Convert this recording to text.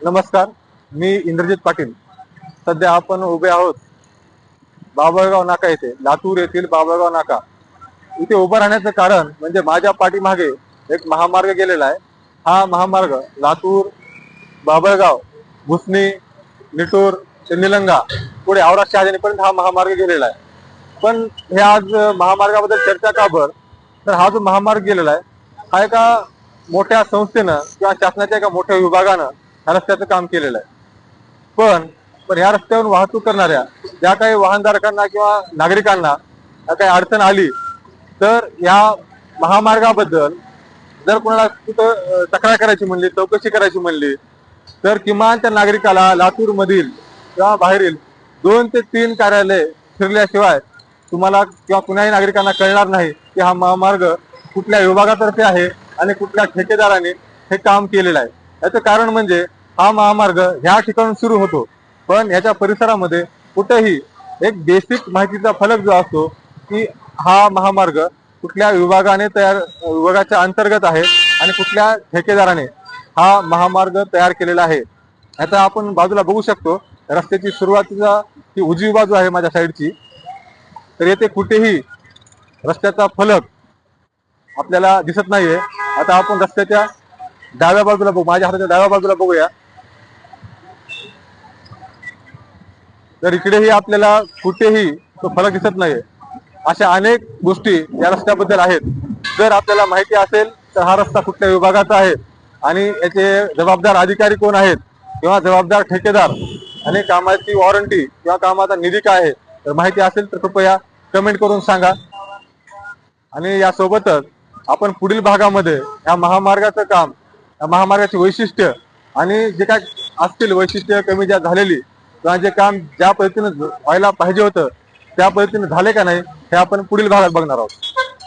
नमस्कार मी इंद्रजित पाटील. सध्या आपण उभे आहोत बाबळगाव नाका येथे लातूर येथील बाबळगाव नाका. इथे उभं राहण्याचं कारण म्हणजे माझ्या पाठीमागे एक महामार्ग गेलेला आहे. हा महामार्ग लातूर बाबळगाव भुसणी निटूर ते निलंगा पुढे औरा शहाजनीपर्यंत हा महामार्ग गेलेला आहे. पण हे आज महामार्गाबद्दल चर्चा का भर? तर हा जो महामार्ग गेलेला आहे हा एका मोठ्या संस्थेनं किंवा शासनाच्या एका मोठ्या विभागानं रस्त्याचं काम केलेलं आहे. पण पण या रस्त्यावर वाहतूक करणाऱ्या ज्या काही वाहनधारकांना किंवा नागरिकांना या काही अडचण आली तर या महामार्गाबद्दल जर कोणाला कुठं तक्रार करायची म्हणली चौकशी करायची म्हणली तर किमान त्या नागरिकाला लातूर मधील किंवा बाहेरील दोन ते तीन कार्यालय फिरल्याशिवाय तुम्हाला किंवा कुणाही नागरिकांना कळणार नाही की हा महामार्ग कुठल्या विभागातर्फे आहे आणि कुठल्या ठेकेदाराने हे काम केलेलं आहे. याचं कारण म्हणजे हा महामार्ग ह्या ठिकाणून सुरू होतो. पण याच्या परिसरामध्ये कुठेही एक बेसिक माहितीचा फलक जो असतो की हा महामार्ग कुठल्या विभागाने तयार विभागाच्या अंतर्गत आहे आणि कुठल्या ठेकेदाराने हा महामार्ग तयार केलेला आहे. आता आपण बाजूला बघू शकतो रस्त्याची सुरुवातीचा ही उजवी बाजू आहे माझ्या साईडची तर येथे कुठेही रस्त्याचा फलक आपल्याला दिसत नाहीये. आता आपण रस्त्याच्या डाव्या बाजूला बघू माझ्या हाताच्या डाव्या बाजूला बघूया. तर इकडेही आपल्याला कुठेही तो फरक दिसत नाहीये. अशा अनेक गोष्टी या रस्त्याबद्दल आहेत. जर आपल्याला माहिती असेल तर हा रस्ता कुठल्या विभागाचा आहे आणि याचे जबाबदार अधिकारी कोण आहेत किंवा जबाबदार ठेकेदार आणि कामाची वॉरंटी किंवा कामाचा निधी काय आहे तर माहिती असेल तर कृपया कमेंट करून सांगा. आणि यासोबतच आपण पुढील भागामध्ये या महामार्गाचं काम महामार्गाची वैशिष्ट्य आणि जे काय असतील वैशिष्ट्य कमी ज्या झालेली किंवा जे काम ज्या पद्धतीने व्हायला पाहिजे होतं त्या पद्धतीने झाले का नाही हे आपण पुढील भागात बघणार आहोत.